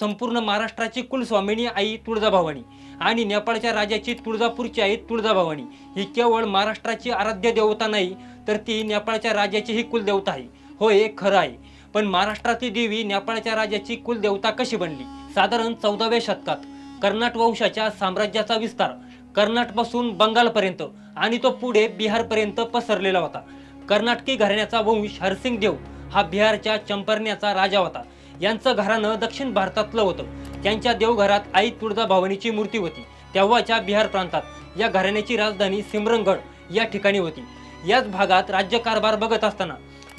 संपूर्ण महाराष्ट्राची कुलस्वामिनी आई तुळजाभवानी आणि नेपाळच्या राजाची तुळजापूरची आई तुळजाभवानी. ही केवळ महाराष्ट्राची आराध्य देवता नाही तर ती नेपाळच्या राजाची ही कुलदेवता आहे. होय हे खरं आहे. पण महाराष्ट्रातील देवी नेपाळच्या राजाची कुलदेवता कशी बनली? साधारण चौदाव्या शतकात. कर्नाट वंशाच्या साम्राज्याचा विस्तार. कर्नाटपासून बंगालपर्यंत आणि तो पुढे बिहारपर्यंत पसरलेला होता. कर्नाटकी घराण्याचा वंश हरसिंग देव हा बिहारच्या चंपरण्याचा राजा होता. यांचं घराणं दक्षिण भारतातलं होतं. त्यांच्या देवघरात आई तुळजाभवानीची मूर्ती होती. तेव्हाच्या बिहार प्रांतात या घराण्याची राजधानी सिमरनगड या ठिकाणी होती. याच भागात राज्यकारभार बघत असताना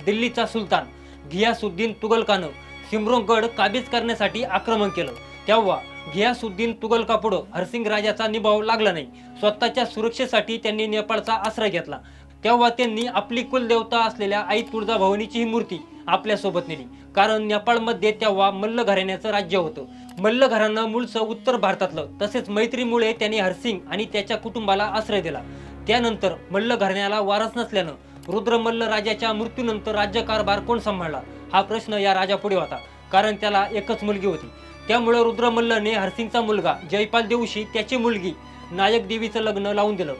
दिल्लीचा सुलतान घियासुद्दीन तुगलकानं सिमरनगड काबीज करण्यासाठी आक्रमण केलं. तेव्हा घियासुद्दीन तुगलकापुढं हरसिंग राजाचा निभाव लागला नाही. स्वतःच्या सुरक्षेसाठी त्यांनी नेपाळचा आश्रय घेतला. तेव्हा त्यांनी आपली कुलदेवता असलेल्या आई तुळजाभवानीची ही मूर्ती आपल्यासोबत नेली. कारण नेपाळमध्ये तेव्हा मल्ल घराण्याचं राज्य होतं. मल्ल घराणं मूळचं उत्तर भारतातलं. तसेच मैत्रीमुळे त्याने हरसिंग आणि त्याच्या कुटुंबाला आश्रय दिला. त्यानंतर मल्ल घराण्याला वारस नसल्यानं रुद्रमल्ल राजाच्या मृत्यूनंतर राज्यकारभार कोण सांभाळला? हा प्रश्न या राजापुढे होता. कारण त्याला एकच मुलगी होती. त्यामुळे रुद्रमल्लने हरसिंगचा मुलगा जयपाल देऊशी त्याची मुलगी नायक देवीचं लग्न लावून दिलं.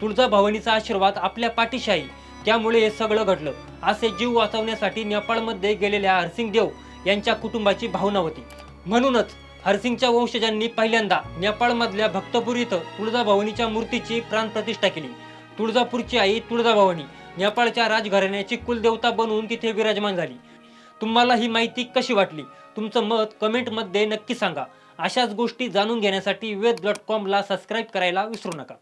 तुळजा भवानीचा आशीर्वाद आपल्या पाठीशाही त्यामुळे हे सगळं घडलं. असे जीव वाचवण्यासाठी नेपाळमध्ये गेलेल्या हरसिंग देव यांच्या कुटुंबाची भावना होती. म्हणूनच हरसिंगच्या वंशजांनी पहिल्यांदा नेपाळमधल्या भक्तपूर इथं तुळजाभवानीच्या मूर्तीची प्राणप्रतिष्ठा केली. तुळजापूरची आई तुळजाभवानी नेपाळच्या राजघराण्याची कुलदेवता बनवून तिथे विराजमान झाली. तुम्हाला ही माहिती कशी वाटली? तुमचं मत कमेंटमध्ये नक्की सांगा. अशाच गोष्टी जाणून घेण्यासाठी वेद डॉट कॉमला सबस्क्राईब करायला विसरू नका.